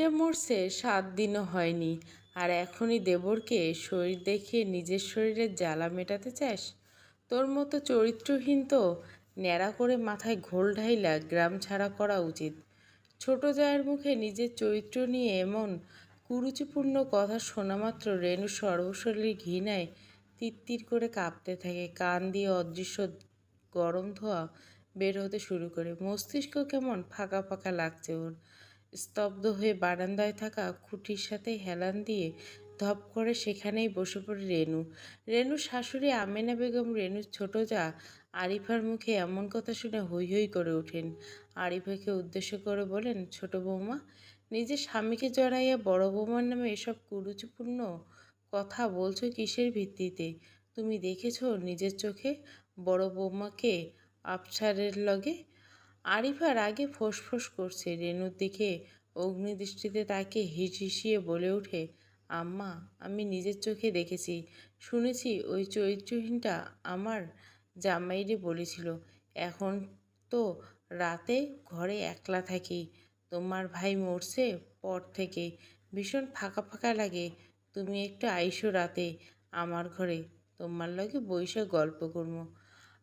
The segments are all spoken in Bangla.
মেয়েটা মরছে, সাত দিনও হয়নি। আর এখনই দেবরকে শরীর দেখিয়ে নিজের শরীরের জ্বালা মেটাতে চাস? তোর মতো চরিত্রহীন তো ন্যাড়া করে মাথায় ঘোল ঢাইলা গ্রাম ছাড়া করা উচিত। ছোট জায়ের মুখে নিজের চরিত্র নিয়ে এমন কুরুচিপূর্ণ কথা শোনা মাত্র রেণু সর্বশরীর ঘৃণায় তিত্তির করে কাঁপতে থাকে। কান দিয়ে অদৃশ্য গরম ধোয়া বের হতে শুরু করে। মস্তিষ্ক কেমন ফাঁকা ফাঁকা লাগছে ওর। স্তব্ধ হয়ে বারান্দায় থাকা খুঁটির সাথে হেলান দিয়ে ধপ করে সেখানেই বসে পড়ে রেনু। রেনুর শাশুড়ি আমেনা বেগম, রেনুর ছোট যা, আরিফার মুখে এমন কথা শুনে হৈ হৈ করে ওঠেন। আরিফাকে উদ্দেশ্য করে বলেন, ছোট বৌমা, নিজের স্বামীকে জড়াইয়া বড় বৌমার নামে এসব কুরুচিপূর্ণ কথা বলছো কিসের ভিত্তিতে? তুমি দেখেছ নিজের চোখে বড় বৌমাকে আফসারের লগে আরিফার আগে ফোঁস করছে রেনুর দিকে। অগ্নিদৃষ্টিতে তাকে হিস হিসিয়ে বলে ওঠে, আম্মা, আমি নিজের চোখে দেখেছি। শুনেছি ওই চরিত্রহীনটা আমার জামাইরে বলেছিল। এখন তো রাতে ঘরে একলা থাকি। তোমার ভাই মরছে পর থেকে। ভীষণ ফাঁকা ফাঁকা লাগে। তুমি একটু আইসো রাতে আমার ঘরে। তোমার লগে বৈশাখ গল্প করব।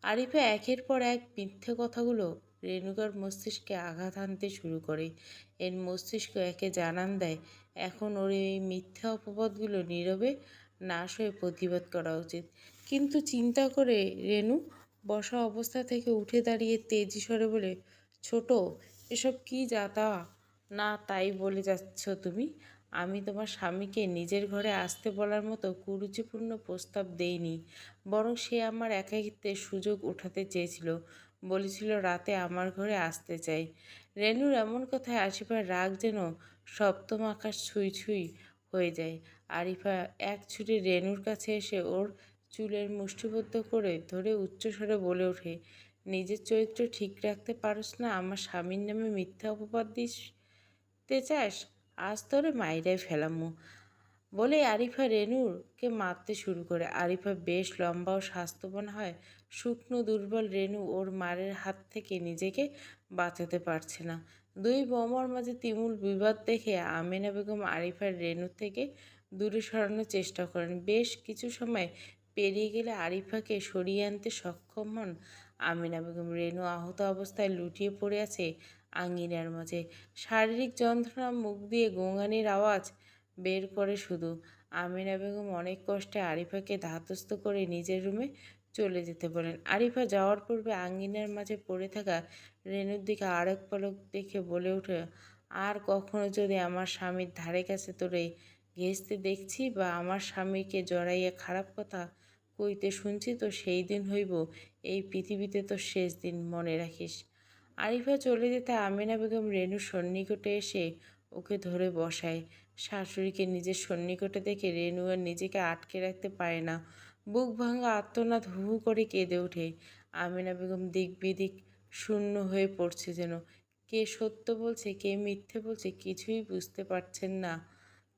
আরিফা একের পর এক মিথ্যে কথাগুলো রেণুকার মস্তিষ্কে আঘাত আনতে শুরু করে। এর মস্তিষ্ক একে জানান দেয়, এখন ওর এই মিথ্যা অপবাদগুলো নীরবে নাশ হয়ে প্রতিবাদ করা উচিত। কিন্তু চিন্তা করে রেণু বসা অবস্থা থেকে উঠে দাঁড়িয়ে তেজি স্বরে বলে, ছোট, এসব কি যাতা? না, তাই বলে যাচ্ছ তুমি। আমি তোমার স্বামীকে নিজের ঘরে আসতে বলার মতো কুরুচিপূর্ণ প্রস্তাব দেইনি, বরং সে আমার একাকিত্বের সুযোগ উঠাতে চেয়েছিল। বলেছিল, রাতে আমার ঘরে আসতে চাই। রেনুর এমন কথায় আশিফার রাগ যেন সপ্তম আকাশ ছুঁই ছুঁই হয়ে যায়। আরিফা এক ছুটে রেনুর কাছে এসে ওর চুলের মুষ্টিবদ্ধ করে ধরে উচ্চস্বরে বলে ওঠে, নিজের চরিত্র ঠিক রাখতে পারস না, আমার স্বামীর নামে মিথ্যা অপবাদ দিতে চাস? আজ তোরে মাইরাই ফেলামু। বলে আরিফা রেনুরকে মারতে শুরু করে। আরিফা বেশ লম্বা ও স্বাস্থ্যবান হয়। শুকনো, দুর্বল রেনু ওর মারের হাত থেকে নিজেকে বাঁচাতে পারছে না। দুই বোমার মাঝে তিমুল বিবাদ দেখে আমিনা বেগম আরিফার রেনু থেকে দূরে সরানোর চেষ্টা করেন। বেশ কিছু সময় পেরিয়ে গেলে আরিফাকে সরিয়ে আনতে সক্ষম হন আমিনা বেগম। রেনু আহত অবস্থায় লুটিয়ে পড়ে আছে আঙ্গিনার মাঝে। শারীরিক যন্ত্রণা, মুখ দিয়ে গোঙানির আওয়াজ বের করে শুধু। আমিনা বেগম অনেক কষ্টে আরিফাকে ধাতস্থ করে নিজের রুমে চলে যেতে বলেন। আরিফা যাওয়ার পূর্বে আঙ্গিনার মাঝে পড়ে থাকা রেনুর দিকে আরেক পলক দেখে বলে ওঠে, আর কখনো যদি আমার স্বামীর ধারে কাছে তোরে ঘেসতে দেখছি বা আমার স্বামীকে জড়াইয়া খারাপ কথা কইতে শুনছি তো সেই দিন হইব, এই পৃথিবীতে তো শেষ দিন মনে রাখিস। আরিফা চলে যেতে আমিনা বেগম রেনুর সন্নিকটে এসে ওকে ধরে বসায়। শাশুড়িকে নিজের সন্নিকটে দেখে রেনু আর নিজেকে আটকে রাখতে পারে না। বুক ভাঙা আত্মনাদ হু হু করে কেঁদে ওঠে। আমিনা বেগম দিক বিদিক শূন্য হয়ে পড়ছে যেন। কে সত্য বলছে, কে মিথ্যে বলছে কিছুই বুঝতে পারছেন না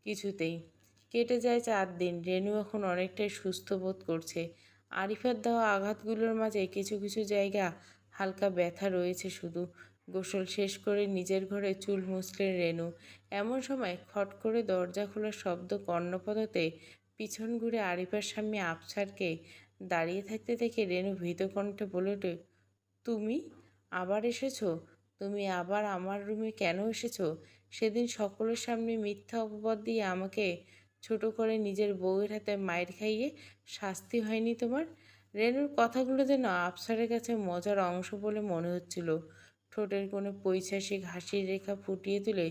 কিছুতেই। কেটে যায় চার দিন। রেনু এখন অনেকটাই সুস্থ বোধ করছে। আরিফার দেওয়া আঘাতগুলোর মাঝে কিছু কিছু জায়গা হালকা ব্যথা রয়েছে শুধু। গোসল শেষ করে নিজের ঘরে চুল মুছলেন রেনু। এমন সময় খট করে দরজা খোলার শব্দ কর্ণপদতে পিছন ঘুরে আরিফার সামনে আফসারকে দাঁড়িয়ে থাকতে দেখে রেনু ভীত কণ্ঠে বলে ওঠে, তুমি আবার এসেছ? তুমি আবার আমার রুমে কেন এসেছ? সেদিন সকলের সামনে মিথ্যা অপবাদ দিয়ে আমাকে ছোট করে নিজের বউয়ের হাতে মায়ের খাইয়ে শাস্তি হয়নি তোমার? রেনুর কথাগুলো যেন আফসারের কাছে মজার অংশ বলে মনে হচ্ছিল। ঠোঁটের কোনো পৈশাসিক হাসির রেখা ফুটিয়ে তুলে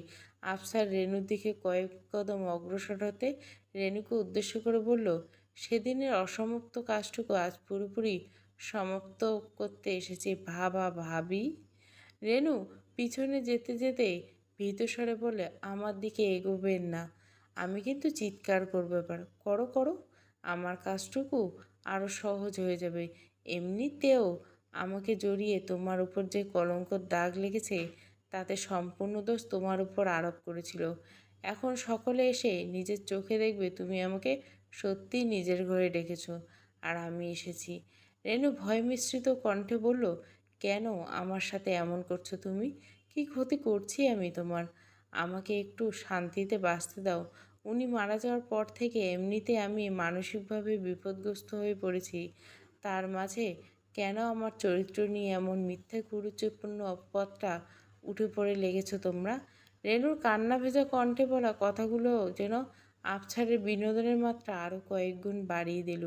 আফসার রেনুর দিকে কয়েক কদম অগ্রসর হতে রেনুকে উদ্দেশ্য করে বলল, সেদিনের অসমাপ্ত কাজটুকু আজ পুরোপুরি সমাপ্ত করতে এসেছি, ভাবা ভাবি। রেনু পিছনে যেতে যেতে ভীত স্বরে বলে, আমার দিকে এগোবেন না, আমি কিন্তু চিৎকার করব এবার। করো করো, আমার কাজটুকু আরও সহজ হয়ে যাবে। এমনিতেও আমাকে জড়িয়ে তোমার উপর যে কলঙ্কর দাগ লেগেছে, তাতে সম্পূর্ণ দোষ তোমার উপর আরোপ করেছিল। এখন সকলে এসে নিজের চোখে দেখবে তুমি আমাকে সত্যিই নিজের ঘরে ডেকেছ। আর আমি এসেছি। রেনু ভয় মিশ্রিত কণ্ঠে বলল, কেন আমার সাথে এমন করছ তুমি? কি ক্ষতি করছি আমি তোমার? আমাকে একটু শান্তিতে বাঁচতে দাও। উনি মারা যাওয়ার পর থেকে এমনিতে আমি মানসিকভাবে বিপদগ্রস্ত হয়ে পড়েছি। তার মাঝে কেন আমার চরিত্র নিয়ে এমন মিথ্যা কুরুচিপূর্ণ অপবাদটা উঠে পড়ে লেগেছ তোমরা? রেনুর কান্না ভেজা কণ্ঠে বলা কথাগুলো যেন আবছারের বিনোদনের মাত্রা আরও কয়েক গুণ বাড়িয়ে দিল।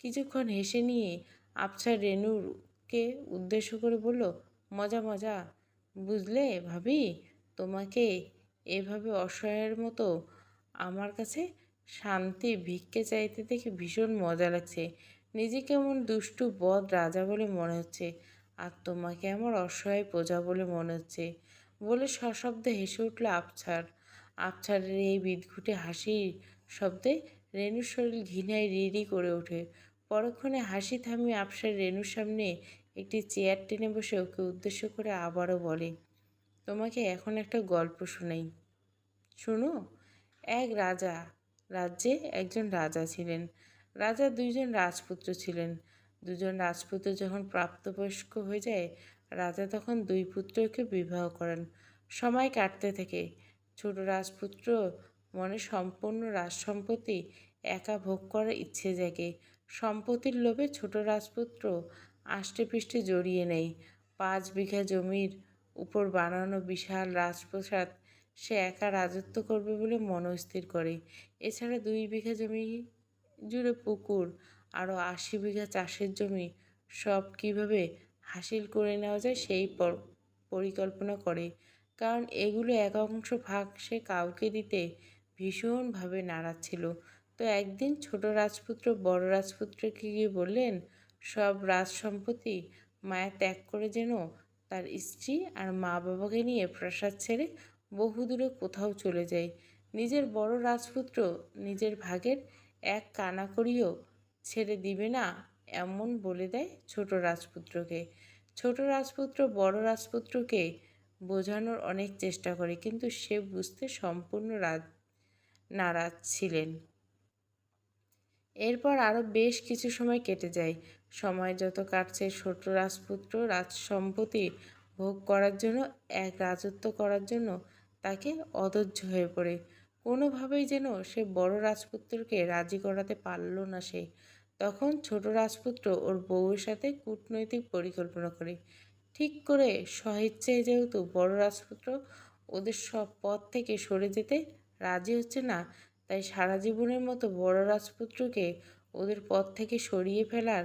কিছুক্ষণ হেসে নিয়ে আবছার রেনুরকে উদ্দেশ্য করে বলল, মজা মজা। বুঝলে ভাবি, তোমাকে এভাবে অসহায়ের মতো আমার কাছে শান্তি ভিক্ষে চাইতে দেখে ভীষণ মজা লাগছে। নিজে কেমন দুষ্টু বদ রাজা বলে মনে হচ্ছে, আর তোমাকে আমার অসহায় প্রজা বলে মনে হচ্ছে বলে সশব্দে হেসে উঠল আবছার। আবছারের এই বিদঘুটে হাসির শব্দে রেনুর শরীর ঘৃণায় রিড়ি করে ওঠে। পরক্ষণে হাসি থামিয়ে আবসার রেনুর সামনে একটি চেয়ার টেনে বসে ওকে উদ্দেশ্য করে আবারও বলে, তোমাকে এখন একটা গল্প শোনাই। শোনো, এক রাজা, রাজ্যে একজন রাজা ছিলেন। রাজার দুইজন রাজপুত্র ছিলেন। দুজন রাজপুত্র যখন প্রাপ্তবয়স্ক হয়ে যায়, রাজা তখন দুই পুত্রকে বিবাহ করেন। সময় কাটতে থাকে। ছোট রাজপুত্র মনে সম্পূর্ণ রাজসম্পত্তি একা ভোগ করার ইচ্ছে জাগে। সম্পত্তির লোভে ছোট রাজপুত্র আষ্টে পৃষ্ঠে জড়িয়ে নেয়। পাঁচ বিঘা জমির উপর বানানো বিশাল রাজপ্রসাদ সে একা রাজত্ব করবে বলে মনস্থির করে। এছাড়া দুই বিঘা জমি জুড়ে পুকুর আরও আশি বিঘা চাষের জমি, সব কীভাবে হাসিল করে নেওয়া যায় সেই পরিকল্পনা করে। কারণ এগুলো এক অংশ ভাগ সে কাউকে দিতে ভীষণভাবে নারাজ ছিল। তো একদিন ছোট রাজপুত্র, বড় রাজপুত্রকে গিয়ে বললেন, সব রাজ সম্পত্তি মায়া ত্যাগ করে যেন তার স্ত্রী আর মা বাবাকে নিয়ে প্রাসাদ ছেড়ে বহুদূরে কোথাও চলে যায়। নিজের বড় রাজপুত্র নিজের ভাগের এক কানা করিও ছেড়ে দিবে না এমন বলে দেয় ছোট রাজপুত্রকে। ছোট রাজপুত্র বড় রাজপুত্রকে বোঝানোর অনেক চেষ্টা করে, কিন্তু সে বুঝতে সম্পূর্ণ রাজ নারাজ ছিলেন। এরপর আরও বেশ কিছু সময় কেটে যায়। সময় যত কাটছে, ছোট রাজপুত্র রাজ সম্পত্তি ভোগ করার জন্য, এক রাজত্ব করার জন্য তাকে অধৈর্য হয়ে পড়ে। কোনোভাবেই যেন সে বড় রাজপুত্রকে রাজি করাতে পারল না সে। তখন ছোট রাজপুত্র ওর বউয়ের সাথে কূটনৈতিক পরিকল্পনা করে। ঠিক করে স্বইচ্ছায় যেহেতু বড় রাজপুত্র, ওদের সব পথ থেকে সরে যেতে রাজি হচ্ছে না, তাই সারা জীবনের মতো বড় রাজপুত্রকে ওদের পথ থেকে সরিয়ে ফেলার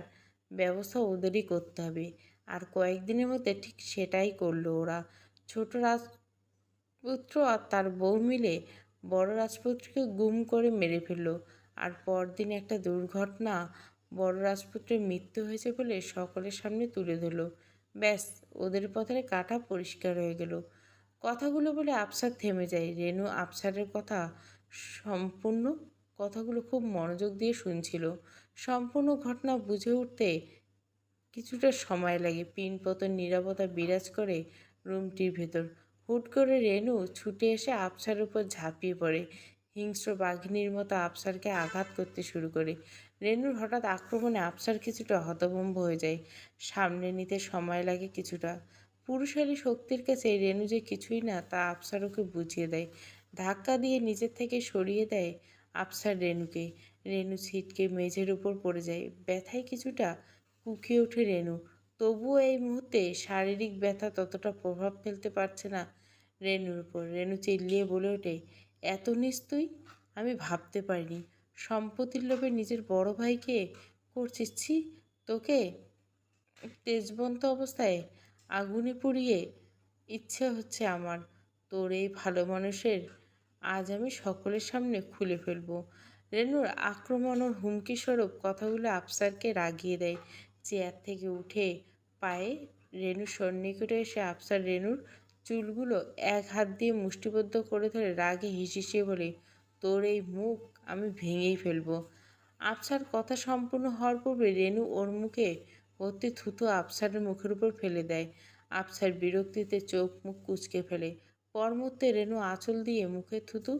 ব্যবস্থা ওদেরই করতে হবে। আর কয়েকদিনের মধ্যে ঠিক সেটাই করল ওরা। ছোট রাজপুত্র আর তার বউ মিলে বড় রাজপুত্রকে গুম করে মেরে ফেলল। আর পরদিন একটা দুর্ঘটনা বড় রাজপুত্রের মৃত্যু হয়েছে বলে সকলের সামনে তুলে ধরলো। ব্যাস, ওদের পথে কাটা পরিষ্কার হয়ে গেল। কথাগুলো বলে আফসার থেমে যায়। রেনু আফসারের কথা সম্পূর্ণ কথাগুলো খুব মনোযোগ দিয়ে শুনছিল। সম্পূর্ণ ঘটনা বুঝে উঠতে কিছুটা সময় লাগে। পিনপতন নিরাপত্তা বিরাজ করে রুমটির ভেতর। হুট করে রেনু ছুটে এসে আফসার উপর ঝাঁপিয়ে পড়ে। হিংস্র বাঘিনীর মতো আফসারকে আঘাত করতে শুরু করে। রেনুর হঠাৎ আক্রমণে আফসার কিছুটা হতভম্ব হয়ে যায়। সামনে নিতে সময় লাগে কিছুটা। পুরুষালী শক্তির কাছে রেনু যে কিছুই না, তা আফসার ওকে বুঝিয়ে দেয়। ধাক্কা দিয়ে নিজের থেকে সরিয়ে দেয় আফসার রেনুকে। রেনু ছিটকে মেঝের উপর পড়ে যায়। ব্যথায় কিছুটা কুকিয়ে ওঠে রেনু। তবুও এই মুহূর্তে শারীরিক ব্যথা ততটা প্রভাব ফেলতে পারছে না রেনুর উপর। রেনু চিল্লিয়ে বলে ওঠে, এত নিস্তুই আমি ভাবতে পারিনি। সম্পত্তির লোভে নিজের বড় ভাইকে করছিস? ছি, তোকে? তেজবন্ত অবস্থায় আগুনে পুড়িয়ে, ইচ্ছে হচ্ছে আমার, তোর এই ভালো মানুষের আজ আমি সকলের সামনে খুলে ফেলব। রেনুর আক্রমণ ও হুমকি স্বরূপ কথাগুলো আফসারকে রাগিয়ে দেয়। চেয়ার থেকে উঠে পায়ে রেনু সন্নিকটে এসে আফসার রেনুর চুলগুলো এক হাত দিয়ে মুষ্টিবদ্ধ করে ধরে রাগে হিসিয়ে বলে, তোর এই মুখ আমি ভেঙেই ফেলব। আফসার কথা সম্পূর্ণ হওয়ার পূর্বে রেনু ওর মুখে ভর্তি থুতু আফসারের মুখের উপর ফেলে দেয়। আফসার বিরক্তিতে চোখ মুখ কুচকে ফেলে। পর পরমুহূর্তে রেনু আঁচল দিয়ে মুখে থুতু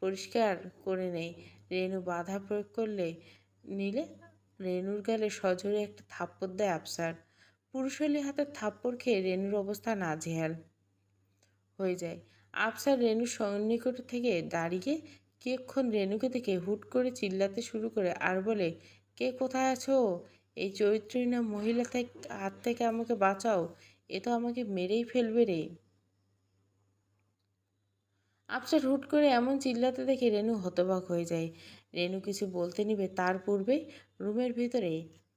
পরিষ্কার করে নেয়। রেনু বাধা প্রয়োগ করলে, নিলে রেনুর গালে সজোরে একটা থাপ্পড় দেয় আফসার। পুরুষালী হাতের থাপ্পড় খেয়ে রেনুর অবস্থা নাজেহাল হয়ে যায়। আফসার রেণু সন্নিকট থেকে দাঁড়িয়ে কিয়ক্ষণ রেণুকে দেখে হুট করে চিল্লাতে শুরু করে আর বলে, কে কোথায় আছো? এই চরিত্রহীন মহিলা থেকে হাত থেকে আমাকে বাঁচাও, এ তো আমাকে মেরেই ফেলবে রে। আফসার হুট করে এমন চিল্লাতে দেখে রেণু হতবাক হয়ে যায়। রেণু কিছু বলতে নিবে তার পূর্বে রুমের ভিতরে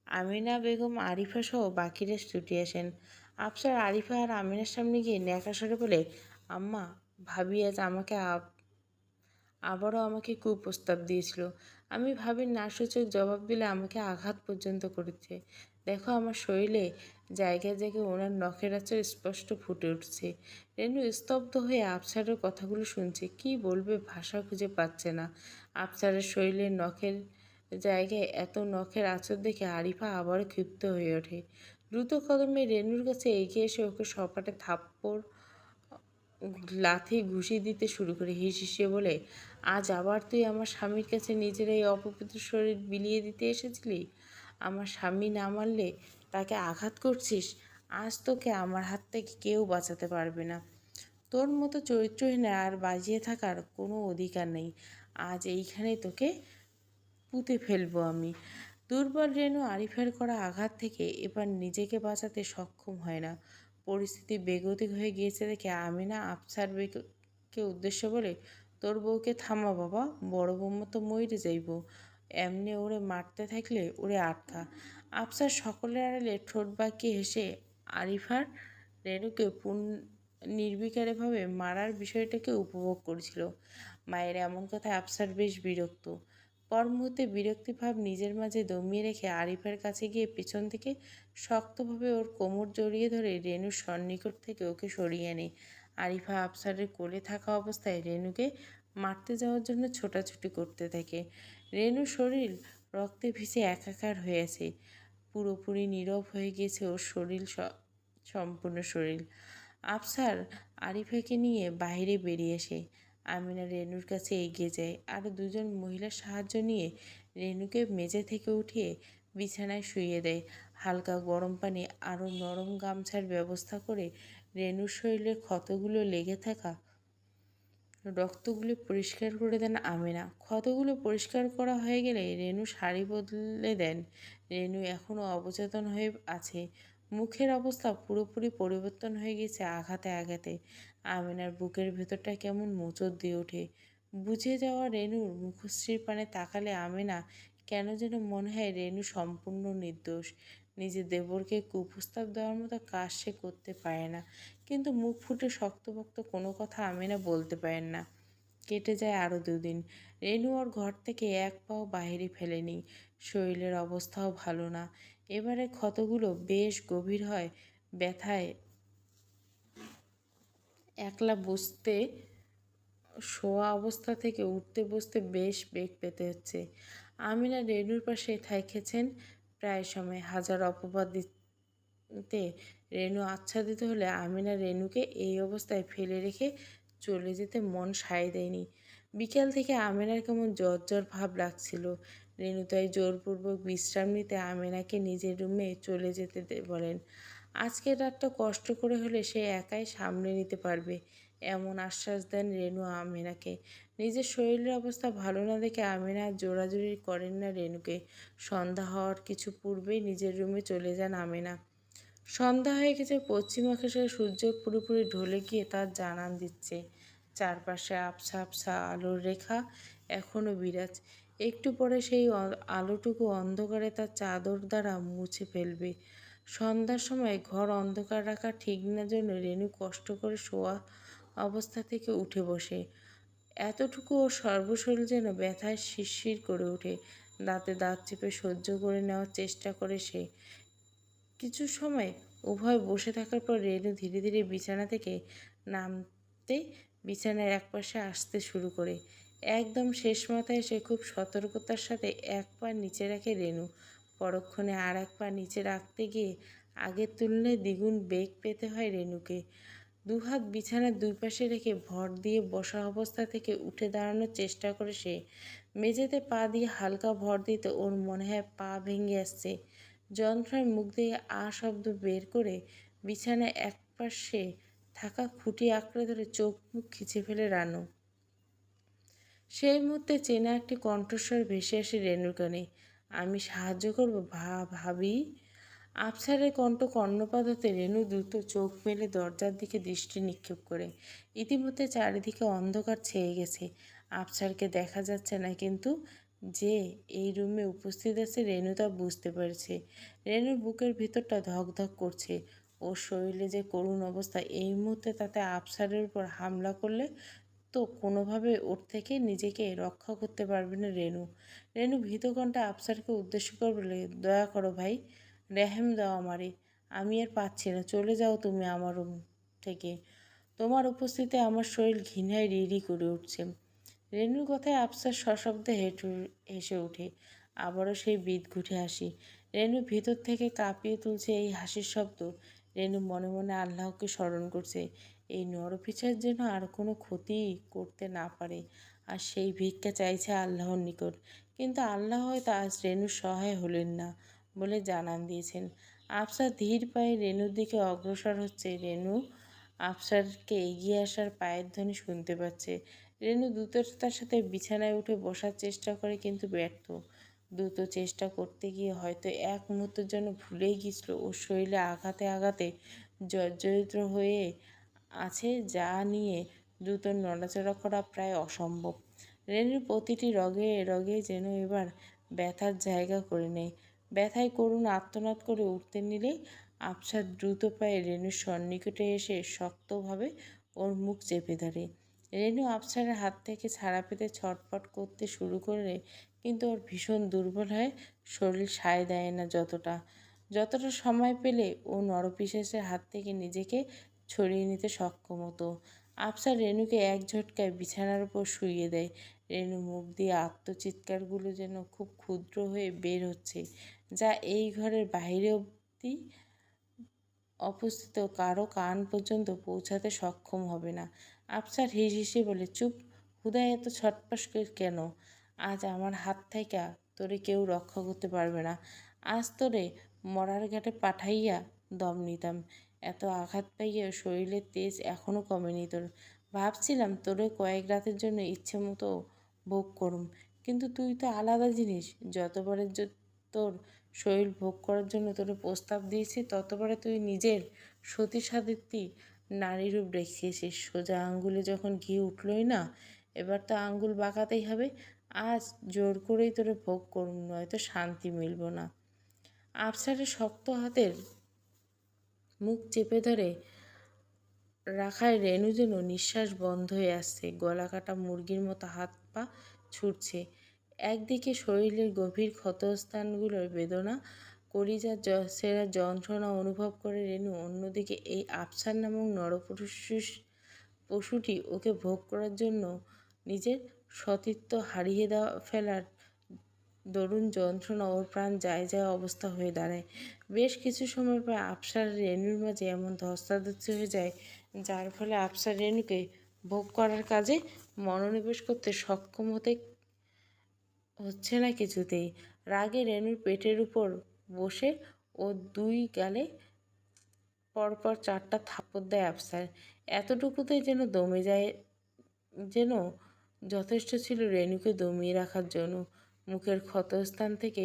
আমিনা বেগম, আরিফা সহ বাকিরা ছুটে আসেন। আফসার আরিফা আর আমিনার সামনে গিয়ে ন্যাকা সরে বলে, আম্মা, ভাবি আজ আমাকে আব- আবারও আমাকে কুপ্রস্তাব দিয়েছিল। আমি ভাবি নাসূচক জবাব দিলে আমাকে আঘাত পর্যন্ত করেছে। দেখো আমার শরীরে জায়গায় জায়গায় ওনার নখের আচর স্পষ্ট ফুটে উঠছে। রেনু স্তব্ধ হয়ে আফসারের কথাগুলো শুনছে। কি বলবে ভাষা খুঁজে পাচ্ছে না। আফসারের শরীরে নখের জায়গায় এত নখের আচর দেখে আরিফা আবারও ক্ষিপ্ত হয়ে ওঠে। দ্রুত কদমে রেনুর কাছে এগিয়ে এসে ওকে সপাটে থাপ্পড়, লাথি ঘুষি দিতে শুরু করে। হিসিয়ে বলে, আজ আবার তুই আমার স্বামীর কাছে নিজের এই অপবিত্র শরীর বিলিয়ে দিতে এসেছিলি? আমার স্বামী না মারলে তাকে আঘাত করছিস? আজ তোকে আমার হাত থেকে কেউ বাঁচাতে পারবে না। তোর মতো চরিত্রহীন আর বাজিয়ে থাকার কোনো অধিকার নেই। আজ এইখানে তোকে পুঁতে ফেলব আমি। দুর্বল রেণু আরিফের করা আঘাত থেকে এবার নিজেকে বাঁচাতে সক্ষম হয় না। পরিস্থিতি বেগতিক হয়ে গিয়েছে দেখে আমিনা আফসার বেগকে উদ্দেশ্য বলে, তোর বউকে থামা বাবা, বড় বৌমা তো মইরে যাইব। এমনি ওরে মারতে থাকলে ওরে আটকা। আফসার সকলের আড়ালে ঠোঁট বাঁকিয়ে হেসে আরিফার রেণুকে পুন নির্বিকারেভাবে মারার বিষয়টাকে উপভোগ করছিল। মায়ের এমন কথায় আফসার বেশ বিরক্ত। পর মুহূর্তে বিরক্তিভাব নিজের মাঝে দমিয়ে রেখে আরিফের কাছে গিয়ে পিছন থেকে শক্তভাবে ওর কোমর জড়িয়ে ধরে রেণুর সন্নিকট থেকে ওকে সরিয়ে আনে আরিফা আফসারের কোলে থাকা অবস্থায় রেণুকে মারতে যাওয়ার জন্য ছোটাছুটি করতে থাকে। রেণুর শরীর রক্তে ভিজে একাকার হয়েছে পুরোপুরি নীরব হয়ে গিয়েছে ওর শরীর সম্পূর্ণ শরীর। আফসার আরিফাকে নিয়ে বাইরে বেরিয়ে আসে। আমিনা রেনুর কাছে এগিয়ে যায়। আর দুজন মহিলার সাহায্য নিয়ে রেনুকে মেঝে থেকে উঠিয়ে বিছানায় শুইয়ে দেয়। হালকা গরম পানি, আরও নরম গামছার ব্যবস্থা করে রেনুর শরীরের ক্ষতগুলো লেগে থাকা রক্তগুলো পরিষ্কার করে দেন আমিনা। ক্ষতগুলো পরিষ্কার করা হয়ে গেলে রেনু শাড়ি বদলে দেন। রেনু এখনও অবচেতন হয়ে আছে। মুখের অবস্থা পুরোপুরি পরিবর্তন হয়ে গেছে আঘাতে আঘাতে। আমিনার বুকের ভেতরটা কেমন মোচড় দিয়ে ওঠে। বুঝে যাওয়া রেনুর মুখশ্রীর পানে তাকালে আমিনা, কেন যেন মনে হয় রেনু সম্পূর্ণ নির্দোষ। নিজের দেবরকে কুপ্রস্তাব দেওয়ার মতো কাজ সে করতে পারে না। কিন্তু মুখ ফুটে শক্তপোক্ত কোনো কথা আমিনা বলতে পারেন না। কেটে যায় আরও দুদিন। রেনু ওর ঘর থেকে এক পাও বাইরে ফেলেনি। শরীরের অবস্থাও ভালো না। এবারে ক্ষতগুলো বেশ গভীর হয়, ব্যথায় একলা বসতে, শোয়া অবস্থা থেকে উঠতে বসতে বেশ বেগ পেতে হচ্ছে। আমিনা রেনুর পাশে থাকেছেন প্রায় সময়। হাজার অপবাদ দিতে রেনু আচ্ছাদিত হলে আমিনা রেনুকে এই অবস্থায় ফেলে রেখে চলে যেতে মন সায় দেয়নি। বিকেল থেকে আমিনার কেমন জ্বর জ্বর ভাব লাগছিল। রেনু তাই জোরপূর্বক বিশ্রাম নিতে আমিনাকে নিজের রুমে চলে যেতে বলেন। আজকের রাতটা কষ্ট করে হলে সে একাই সামলে নিতে পারবে, এমন আশ্বাস দেন রেণু আমিনাকে। নিজের শরীরের অবস্থা ভালো না দেখে আমেনা জোরাজুরি করেন না রেণুকে। সন্ধ্যা হওয়ার কিছু পূর্বেই নিজের রুমে চলে যান আমিনা। সন্ধ্যা হয়ে গেছে, পশ্চিম আকাশে সূর্য পুরোপুরি ঢলে গিয়ে তার জানান দিচ্ছে। চারপাশে আবছা আবছা আলোর রেখা এখনও বিরাজ। একটু পরে সেই আলোটুকু অন্ধকারে তার চাদর দ্বারা মুছে ফেলবে। সন্ধ্যার সময় ঘর অন্ধকার রাখা ঠিক না জন্য রেনু কষ্ট করে শোয়া অবস্থা থেকে উঠে বসে। এতটুকু ও সর্বশরীর যেন ব্যথায় শিরশির করে ওঠে। দাঁতে দাঁত চেপে সহ্য করে নেওয়ার চেষ্টা করে সে। কিছু সময় উভয় বসে থাকার পর রেনু ধীরে ধীরে বিছানা থেকে নামতে বিছানার একপাশে আসতে শুরু করে। একদম শেষ মাথায় সে খুব সতর্কতার সাথে এক পা নিচে রাখে রেনু। পরক্ষণে আর এক পা নিচে রাখতে গিয়ে আগের তুলনায় দ্বিগুণ বেগ পেতে হয় রেনুকে। দুহাত বিছানার দুই পাশে রেখে ভর দিয়ে বসা অবস্থা থেকে উঠে দাঁড়ানোর চেষ্টা করে সে। মেঝেতে পা দিয়ে হালকা ভর দিতে ওর মনে হয় পা ভেঙে আসছে। যন্ত্রণায় মুখ দিয়ে আ শব্দ বের করে বিছানায় এক পাশে থাকা খুঁটি আঁকড়ে ধরে চোখ মুখ খিচে ফেলে রানু। সেই মুহূর্তে চেনা একটি কণ্ঠস্বর ভেসে আসে রেণুর কানে। আমি সাহায্য করব ভা, ভাবি? আফসারের কণ্ঠ কর্ণপাত হতে রেণু দ্রুত চোখ মেলে দরজার দিকে দৃষ্টি নিক্ষেপ করে। ইতিমধ্যে চারিদিকে অন্ধকার ছেয়ে গেছে। আফসারকে দেখা যাচ্ছে না, কিন্তু যে এই রুমে উপস্থিত আছে রেণু তা বুঝতে পেরেছে। রেণুর বুকের ভিতরটা ধকধক করছে। ওর শরীরে যে করুণ অবস্থা, এই মুহূর্তে তাতে আফসারের উপর হামলা করলে তো কোনোভাবে ওর থেকে নিজেকে রক্ষা করতে পারবে না রেণু রেণু ভীতকণ্ঠে আফসারকে উদ্দেশ্য করে বলে, দয়া করো ভাই, রেহেম দাও আমারে। আমি আর পাচ্ছি না। চলে যাও তুমি আমার থেকে। তোমার উপস্থিতিতে আমার শরীর ঘৃণায় রিরি করে উঠছে। রেণুর কথায় আফসার সশব্দে হেঁটে হেসে ওঠে। আবারও সেই বিদ ঘুটে হাসি রেণু ভিতর থেকে কাঁপিয়ে তুলছে এই হাসির শব্দ। রেণু মনে মনে আল্লাহকে স্মরণ করছে। এই নরপিছার যেন আর কোনো ক্ষতি করতে না পারে। আর সেই ভিক্ষা চাইছে আল্লাহর নিকট। কিন্তু আল্লাহ হয়তো আজ রেণুর সহায় হলেন না বলে জানান দিয়েছেন। আফসার ধীর পায়ে রেণুর দিকে অগ্রসর হচ্ছে। রেণু আফসারকে এগিয়ে আসার পায়ের ধ্বনি শুনতে পাচ্ছে। রেণু দ্রুততার সাথে বিছানায় উঠে বসার চেষ্টা করে কিন্তু ব্যর্থ। দ্রুত চেষ্টা করতে গিয়ে হয়তো এক মুহূর্তের জন্য ভুলেই গিয়েছিল ওর শরীরে আঘাতে আঘাতে জর্জরিত হয়ে আছে যা নিয়ে দ্রুত নড়াচড়া করা প্রায় অসম্ভব। রেণুর প্রতিটি রগে রগে যেন এবার ব্যথার জায়গা করে নেয়। ব্যথায় করুণ আত্মনাদ করে উঠতে নিলেই আফসার দ্রুত পায়ে রেণুর সন্নিকটে এসে শক্তভাবে ওর মুখ চেপে ধরে। রেণু আফসারের হাত থেকে ছাড়া পেতে ছটপট করতে শুরু করলে কিন্তু ওর ভীষণ দুর্বল হয়, শরীর সায় দেয় না যতটা। যতটা সময় পেলে ও নরপিশেষের হাত থেকে নিজেকে ছড়িয়ে নিতে সক্ষম হতো। আফসার রেণুকে এক ঝটকায় বিছানার উপর শুইয়ে দেয়। রেণু মুখ দিয়ে আত্মচিৎকারগুলো যেন খুব ক্ষুদ্র হয়ে বের হচ্ছে, যা এই ঘরের বাইরে অবধি অবস্থিত কারও কান পর্যন্ত পৌঁছাতে সক্ষম হবে না। আফসার হিস হিসে বলে, চুপ, হুদায় এত ছটপাস কেন? আজ আমার হাত থেকে তোরে কেউ রক্ষা করতে পারবে না। আজ তোরে মরার ঘাটে পাঠাইয়া দম নিতাম। এত আঘাত পাইয়া শরীরের তেজ এখনও কমেনি তোর। ভাবছিলাম তোরে কয়েক রাতের জন্য ইচ্ছে মতো ভোগ করুম, কিন্তু তুই তো আলাদা জিনিস। যতবারের তোর শরীর ভোগ করার জন্য তোরে প্রস্তাব দিয়েছি, ততবারে তুই নিজের সতী সাদিত্যি নারীরূপ দেখিয়েছিস। সোজা আঙ্গুলে যখন ঘি উঠলই না, এবার তো আঙ্গুল বাঁকাতেই হবে। আজ জোর করেই তোরে ভোগ করুন নয়তো শান্তি মিলব না। আফসারের শক্ত হাতের মুখ চেপে ধরে রাখায় রেণু যেন নিঃশ্বাস বন্ধ হয়ে আসছে। গলা কাটা মুরগির মতো হাত পা ছুটছে। একদিকে শরীরের গভীর ক্ষতস্থানগুলোর বেদনা কলিজার সেরা যন্ত্রণা অনুভব করে রেণু, অন্যদিকে এই আফসার নামক নরপুরুষ পশুটি ওকে ভোগ করার জন্য নিজের সতীত্ব হারিয়ে দেওয়া ফেলার দরুণ যন্ত্রণা ওর প্রাণ যায় যায় অবস্থা হয়ে দাঁড়ায়। বেশ কিছু সময় পর আফসার রেণুর মাঝে এমন ধস্তাধস্তি হয়ে যায়, যার ফলে আফসার রেণুকে ভোগ করার কাজে মনোনিবেশ করতে সক্ষম হতে হচ্ছে না কিছুতেই। রাগে রেণুর পেটের উপর বসে ও দুই গালে পরপর চারটা থাপ্পড় দেয় আফসার। এতটুকুতে যেন দমে যায়, যেন যথেষ্ট ছিল রেণুকে দমিয়ে রাখার জন্য। মুখের ক্ষতস্থান থেকে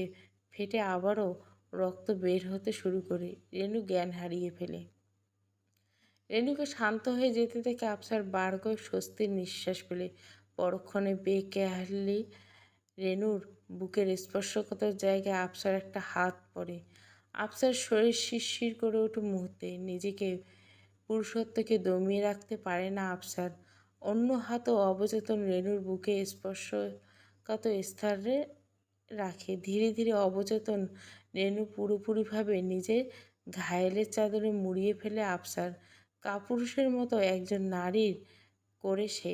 ফেটে আবারও রক্ত বের হতে শুরু করে রেণু জ্ঞান হারিয়ে ফেলে। রেণুকে শান্ত হয়ে যেতে থেকে আফসার বার করে স্বস্তির নিঃশ্বাস ফেলে। পরক্ষণে বেকেহালি রেণুর বুকের স্পর্শকতার জায়গায় আফসার একটা হাত পড়ে আফসার শরীর শিরশির করে ওঠে মুহূর্তে। নিজেকে পুরুষত্বকে দমিয়ে রাখতে পারে না আফসার। অন্য হাতও অবচেতন রেণুর বুকে স্পর্শকাত স্থানে রাখে? ধীরে ধীরে অবচেতন রেণু পুরোপুরিভাবে নিজে ঘায়েলের চাদরে মুড়িয়ে ফেলে আফসার কাপুরুষের মতো একজন নারীর করে সে।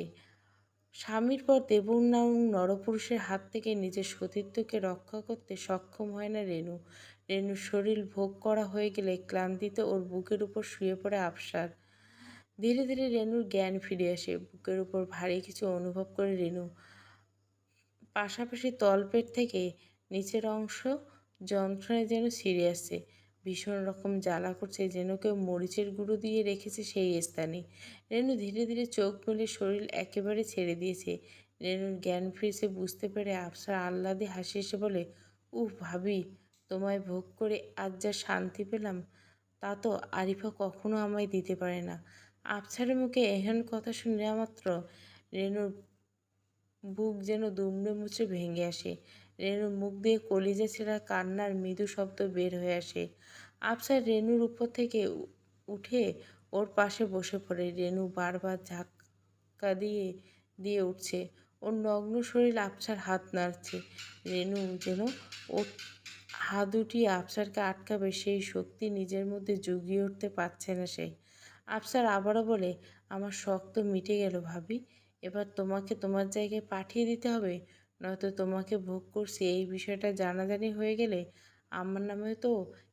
স্বামীর পর দেবুর নাম নরপুরুষের হাত থেকে নিজের সতীত্বকে রক্ষা করতে সক্ষম হয় না রেণু। রেণুর শরীর ভোগ করা হয়ে গেলে ক্লান্তিতে ওর বুকের উপর শুয়ে পড়ে আফসার ধীরে ধীরে রেণুর জ্ঞান ফিরে আসে। বুকের উপর ভারী কিছু অনুভব করে রেণু পাশাপাশি তলপেট থেকে নিচের অংশ যন্ত্রণায় যেন ছিঁড়ে আসছে। ভীষণ রকম জ্বালা করছে, যেন কেউ মরিচের গুঁড়ো দিয়ে রেখেছে সেই স্থানে। রেনু ধীরে ধীরে চোখ মেলে শরীর একেবারে ছেড়ে দিয়েছে। রেনুর জ্ঞান ফিরেছে বুঝতে পেরে আফসার আহ্লাদে হাসি এসে বলে উহ ভাবি, তোমায় ভোগ করে আজ যা শান্তি পেলাম, তা তো আরিফা কখনো আমায় দিতে পারে না। আফসারের মুখে এহেন কথা শুনে মাত্র রেনুর বুক যেন দুমড়ে মুচড়ে ভেঙে আসে। রেনুর মুখ দিয়ে কলিজা ছেঁড়া কান্নার মৃদু শব্দ বের হয়ে আসে। আফসার রেনুর উপর থেকে উঠে ওর পাশে বসে পড়ে। রেনু বারবার ঝাক্কা দিয়ে দিয়ে উঠছে। ওর নগ্ন শরীর আফসার হাত নাড়ছে। রেনু যেন ওর হাত দুটি আফসারকে আটকাবে, সেই শক্তি নিজের মধ্যে জুগিয়ে উঠতে পারছে না সে। আফসার আবারও বলে, আমার শখ তো মিটে গেল ভাবি। এবার তোমাকে তোমার জায়গায় পাঠিয়ে দিতে হবে। নয়তো তোমাকে ভোগ করছি। এই বিষয়টা জানাজানি হয়ে গেলে আমার নামে তো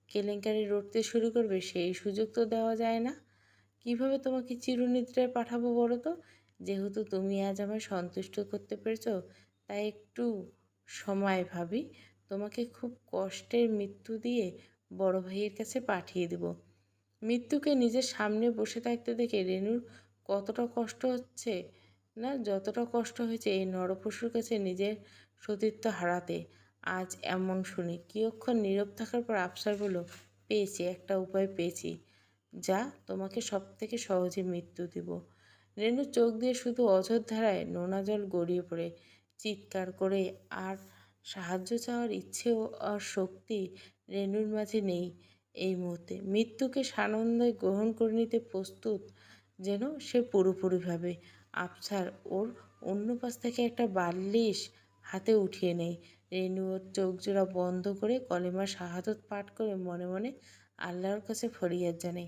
কেলেঙ্কারি রটতে শুরু করবে। সেই সুযোগ তো দেওয়া যায় না। কীভাবে তোমাকে চিরনিদ্রায় পাঠাবো বলো তো? যেহেতু তুমি আজ আমায় সন্তুষ্ট করতে পেরেছ, তাই একটু সময় ভাবি। তোমাকে খুব কষ্টের মৃত্যু দিয়ে বড় ভাইয়ের কাছে পাঠিয়ে দেব। মৃত্যুকে নিজের সামনে বসে থাকতে দেখে রেনুর কতটা কষ্ট হচ্ছে না, যতটা কষ্ট হয়েছে এই নরপশুর কাছে নিজের সতীত্ব হারাতে, আজ এমন শুনি কিয়ক্ষণ নীরব থাকার পর আফসার বলল, পেয়েছি, একটা উপায় পেয়েছি। যা তোমাকে সব থেকে সহজে মৃত্যু দিব। রেনু চোখ দিয়ে শুধু অঝোর ধারায় নোনা জল গড়িয়ে পড়ে। চিৎকার করে আর সাহায্য চাওয়ার ইচ্ছে আর শক্তি রেণুর মাঝে নেই এই মুহূর্তে। মৃত্যুকে সানন্দে গ্রহণ করে নিতে প্রস্তুত যেন সে পুরোপুরিভাবে আফসার ওর অন্য পাশ থেকে একটা বালিশ হাতে উঠিয়ে নেয় রেনু ওর চোখ জোড়া বন্ধ করে কলেমা শাহাদত পাঠ করে মনে মনে আল্লাহর কাছে ফরিয়াদ জানাই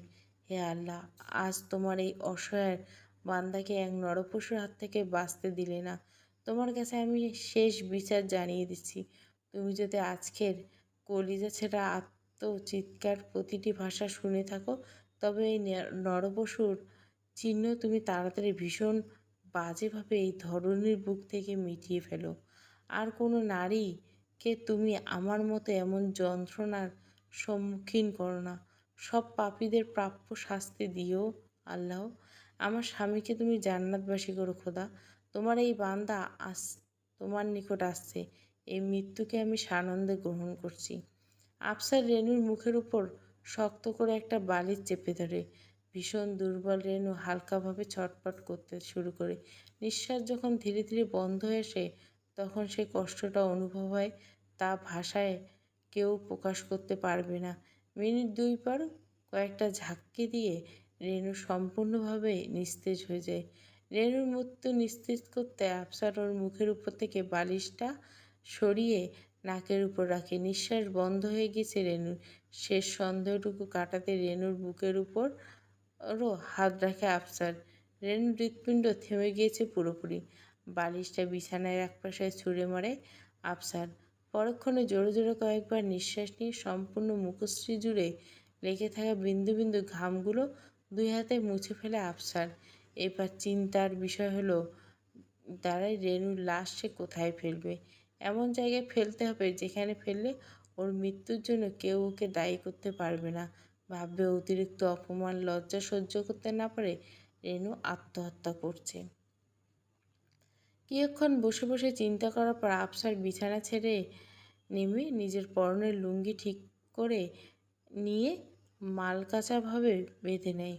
হে আল্লাহ, আজ তোমার এই অসহায় বান্দাকে এক নরপশুর হাত থেকে বাঁচতে দিলে না। তোমার কাছে আমি শেষ বিচার জানিয়ে দিচ্ছি। তুমি যদি আজকের কলিজা ছেঁড়া আত্মচিৎকার প্রতিটি ভাষা শুনে থাকো, তবে এই নরপশুর চিহ্ন তুমি তাড়াতাড়ি ভীষণ বাজেভাবে এই ধরনের বুক থেকে মিটিয়ে ফেলো। আর কোনো নারীকে তুমি আমার মতো এমন যন্ত্রণার সম্মুখীন করো না। সব পাপীদের প্রাপ্য শাস্তি দিও আল্লাহ। আমার স্বামীকে তুমি জান্নাতবাসী করো খোদা। তোমার এই বান্দা আস, তোমার নিকট আসছে। এই মৃত্যুকে আমি সানন্দে গ্রহণ করছি। আফসার রেনুর মুখের উপর শক্ত করে একটা বালিশ চেপে ধরে। ভীষণ দুর্বল রেনু হালকাভাবে ছটপট করতে শুরু করে। নিঃশ্বাস যখন ধীরে ধীরে বন্ধ আসে, তখন সে কষ্টটা অনুভব হয়, তা ভাষায় কেউ প্রকাশ করতে পারবে না। মিনিট দুই পর কয়েকটা ঝাক্কি দিয়ে রেনু সম্পূর্ণভাবে নিস্তেজ হয়ে যায়। রেনুর মৃত্যু নিশ্চিত করতে আফসার ওর মুখের উপর থেকে বালিশটা সরিয়ে নাকের উপর রাখে। নিঃশ্বাস বন্ধ হয়ে গেছে রেনুর শেষ সন্দেহটুকু কাটাতে রেনুর বুকের উপর ওরও হাত রাখে আফসার। রেনুর হৃৎপিণ্ড থেমে গিয়েছে পুরোপুরি। বালিশটা বিছানায় এক পাশে ছুঁড়ে মারে আফসার। পরক্ষণে জোরে জোরে কয়েকবার নিঃশ্বাস নিয়ে সম্পূর্ণ মুখশ্রী জুড়ে লেগে থাকা বিন্দু বিন্দু ঘামগুলো দুই হাতে মুছে ফেলে আফসার। এবার চিন্তার বিষয় হলো, দাঁড়ায় রেনুর লাশ সে কোথায় ফেলবে? এমন জায়গায় ফেলতে হবে যেখানে ফেললে ওর মৃত্যুর জন্য কেউ ওকে দায়ী করতে পারবে না। ভাববে অতিরিক্ত অপমান, লজ্জা সহ্য করতে না পারে রেনু আত্মহত্যা করছে। কিয়ক্ষণ বসে বসে চিন্তা করার পর আফসার বিছানা ছেড়ে নেমে নিজের পরনের লুঙ্গি ঠিক করে নিয়ে মালকাচাভাবে বেঁধে নেয়।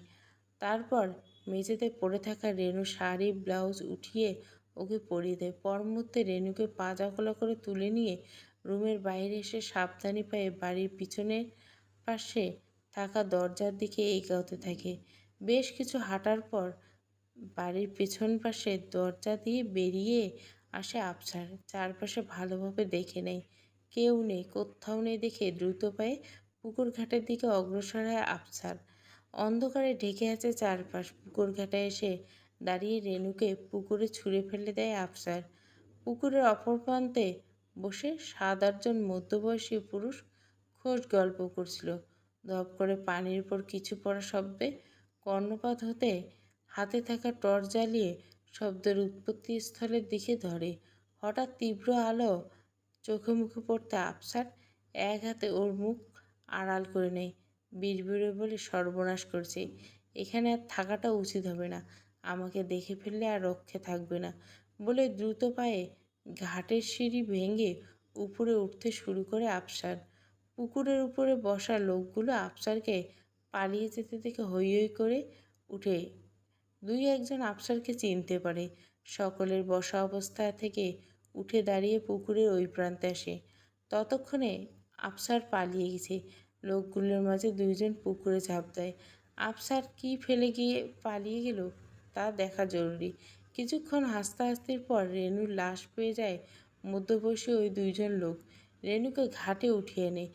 তারপর মেঝেতে পড়ে থাকা রেনু শাড়ি, ব্লাউজ উঠিয়ে ওকে পরিয়ে দেয়। পর মুহূর্তে রেনুকে পাজা খোলা করে তুলে নিয়ে রুমের বাইরে এসে সাবধানী পায়ে বাড়ির পিছনের পাশে থাকা দরজার দিকে এগোতে থাকে। বেশ কিছু হাঁটার পর বাড়ির পেছন পাশে দরজা দিয়ে বেরিয়ে আসে আফসার চারপাশে ভালোভাবে দেখে নেয়। কেউ নেই, কোথাও নেই দেখে দ্রুত পায়ে পুকুর ঘাটের দিকে অগ্রসর হয় আফসার অন্ধকারে ঢেকে আছে চারপাশ। পুকুর ঘাটে এসে দাঁড়িয়ে রেনুকে পুকুরে ছুঁড়ে ফেলে দেয় আফসার পুকুরের অপর প্রান্তে বসে সাত আটজন মধ্যবয়সী পুরুষ খোঁজ গল্প করছিল। ধপ করে পানির উপর কিছু পড়া শব্দে কর্ণপাত হতে হাতে থাকা টর্চ জ্বালিয়ে শব্দের উৎপত্তি স্থলের দিকে ধরে। হঠাৎ তীব্র আলো চোখে মুখে পড়তে আফসার এক হাতে ওর মুখ আড়াল করে নেয়, বিড়বিড়ে বলে, সর্বনাশ করছে। এখানে আর থাকাটা উচিত হবে না। আমাকে দেখে ফেললে আর রক্ষে থাকবে না। বলে দ্রুত পায়ে ঘাটের সিঁড়ি ভেঙে উপরে উঠতে শুরু করে আফসার। পুকুরের উপরে বসা লোকগুলো আফসারকে পালিয়ে যেতে দেখে হৈ হৈ করে উঠে। দুই একজন আফসারকে চিনতে পারে। সকলের বসা অবস্থা থেকে উঠে দাঁড়িয়ে পুকুরের ওই প্রান্তে আসে। ততক্ষণে আফসার পালিয়ে গেছে। লোকগুলোর মাঝে দুইজন পুকুরে ঝাঁপ দেয়। আফসার কি ফেলে গিয়ে পালিয়ে গেল তা দেখা জরুরি। কিছুক্ষণ হাসতে হাসতির পর রেনুর লাশ পেয়ে যায় মধ্যবয়সী ওই দুইজন লোক। রেনুকে ঘাটে উঠিয়ে এনে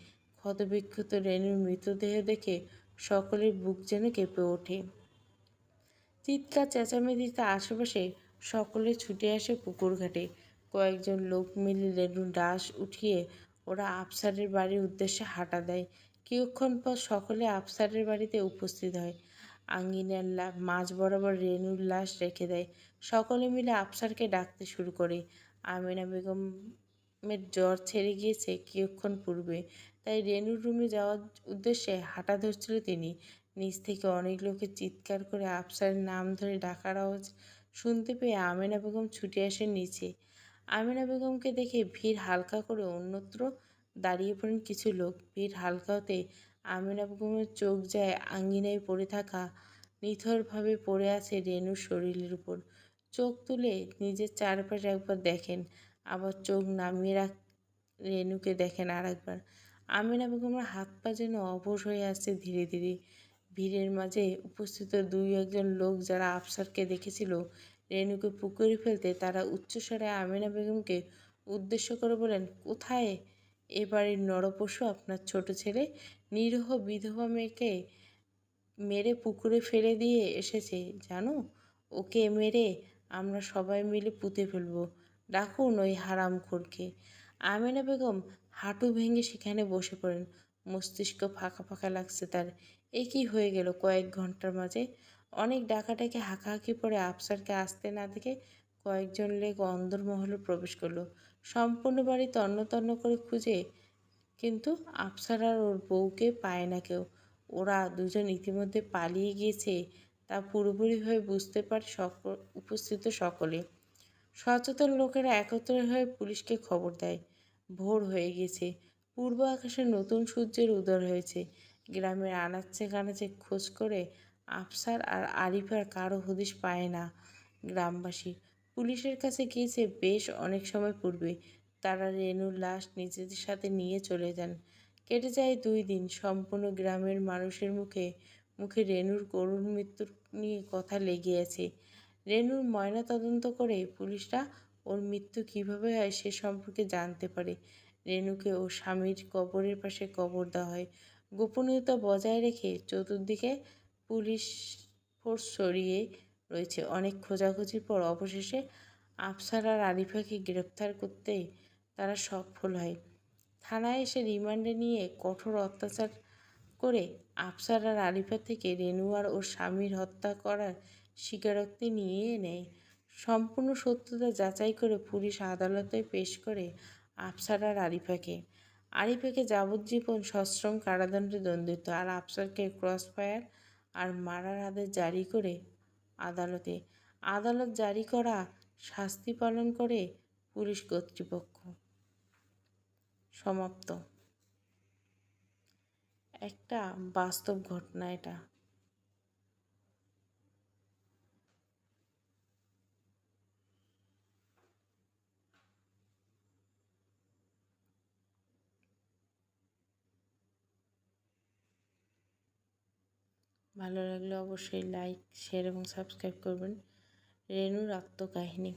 ক্ষতবিক্ষত রেনুর মৃতদেহ দেখে সকলের বুক যেন কেঁপে ওঠে। চিৎকার চেঁচামেচিতে আশেপাশে সকলে ছুটে আসে পুকুর ঘাটে। কয়েকজন লোক মিলে রেনুর লাশ উঠিয়ে ওরা আফসারের বাড়ির উদ্দেশ্যে হাঁটা দেয়। কিছুক্ষণ পর সকলে আফসারের বাড়িতে উপস্থিত হয়। আঙ্গিনার মাঝ বরাবর রেনুর লাশ রেখে দেয়। সকলে মিলে আফসারকে ডাকতে শুরু করে। আমিনা বেগমের জ্বর ছেড়ে গিয়েছে কিছুক্ষণ পূর্বে। তাই রেনুর রুমে যাওয়ার উদ্দেশ্যে হাঁটা ধরছিল তিনি। নিচ থেকে অনেক লোকের চিৎকার করে আফসারের নাম ধরে ডাকার আওয়াজ শুনতে পেয়ে আমিনা বেগম ছুটে আসেন নিচে। আমিনা বেগমকে দেখে ভিড় হালকা করে অন্যত্র দাঁড়িয়ে পড়েন কিছু লোক। ভিড় হালকা হতে আমিনা বেগমের চোখ যায় আঙ্গিনায় পড়ে থাকা, নিথরভাবে পড়ে আছে রেনুর শরীরের উপর। চোখ তুলে নিজের চারপাশে একবার দেখেন, আবার চোখ নামিয়ে রাখ রেনুকে দেখেন আর একবার আমিনা বেগমের হাত পা যেন অবশ হয়ে আসছে ধীরে ধীরে। ভিড়ের মাঝে উপস্থিত দুই একজন লোক যারা আফসারকে দেখেছিল, রেণুকে পুকুরে ফেলতে, তারা উচ্চস্বরে আমিনা বেগমকে উদ্দেশ্য করে বলেন কোথায় এ বাড়ির নরপশু আপনার ছোট ছেলে? নিরহ বিধবা মেয়েকে মেরে পুকুরে ফেলে দিয়ে এসেছে, জানো? ওকে মেরে আমরা সবাই মিলে পুঁতে ফেলব। ডাকুন ওই হারাম হারামখোরকে আমিনা বেগম হাঁটু ভেঙে সেখানে বসে পড়েন। মস্তিষ্ক ফাঁকা ফাঁকা লাগছে তার। এ কি হয়ে গেল কয়েক ঘণ্টার মাঝে? অনেক ডাকাটাকে হাঁকাহাঁকি পরে আফসারকে আসতে না দেখে কয়েকজন লেগ অন্দরমহলে প্রবেশ করল। সম্পূর্ণ বাড়ি তন্ন তন্ন করে খুঁজে কিন্তু আফসার আর ওর বউকে পায় না কেউ। ওরা দুজন ইতিমধ্যে পালিয়ে গিয়েছে তা পুরোপুরিভাবে বুঝতে পারে সকল উপস্থিত সকলে। সচেতন লোকেরা একত্র হয়ে পুলিশকে খবর দেয়। ভোর হয়ে গেছে। পূর্ব আকাশে নতুন সূর্যের উদয় হয়েছে। গ্রামের আনাচে কানাচে খোঁজ করে আফসার আর আরিফার কারও হদিশ পায় না গ্রামবাসী। পুলিশের কাছে গিয়েছে বেশ অনেক সময় পূর্বে। তারা রেনুর লাশ নিজেদের সাথে নিয়ে চলে যান। কেটে যায় দুই দিন। সম্পূর্ণ গ্রামের মানুষের মুখে মুখে রেনুর করুণ মৃত্যুর নিয়ে কথা লেগে আছে। রেনুর ময়না তদন্ত করে পুলিশরা ওর মৃত্যু কীভাবে হয় সে সম্পর্কে জানতে পারে। রেনুকে ও স্বামীর কবরের পাশে কবর দেওয়া হয়। গোপনীয়তা বজায় রেখে চতুর্দিকে পুলিশ ফোর্স সরিয়ে রয়েছে। অনেক খোঁজাখুঁজির পর অবশেষে আফসার আর আরিফাকে গ্রেপ্তার করতে তারা সফল হয়। থানায় এসে রিমান্ডে নিয়ে কঠোর অত্যাচার করে আফসার আর আরিফা থেকে রেনুয়ার ও স্বামীর হত্যা করার স্বীকারোক্তি নিয়ে নেয়। সম্পূর্ণ সত্যতা যাচাই করে পুলিশ আদালতে পেশ করে আফসার আর আরিফাকে। আরিফাকে যাবজ্জীবন সশ্রম কারাদণ্ডে দণ্ডিত আর আফসারকে ক্রস ফায়ার আর মারার আদেশ জারি করে আদালতে। আদালত জারি করা শাস্তি পালন করে পুলিশ কর্তৃপক্ষ। সমাপ্ত। একটা বাস্তব ঘটনা এটা। ভালো লাগলে অবশ্যই লাইক শেয়ার এবং সাবস্ক্রাইব করবেন। রেণুর আত্মকাহিনী।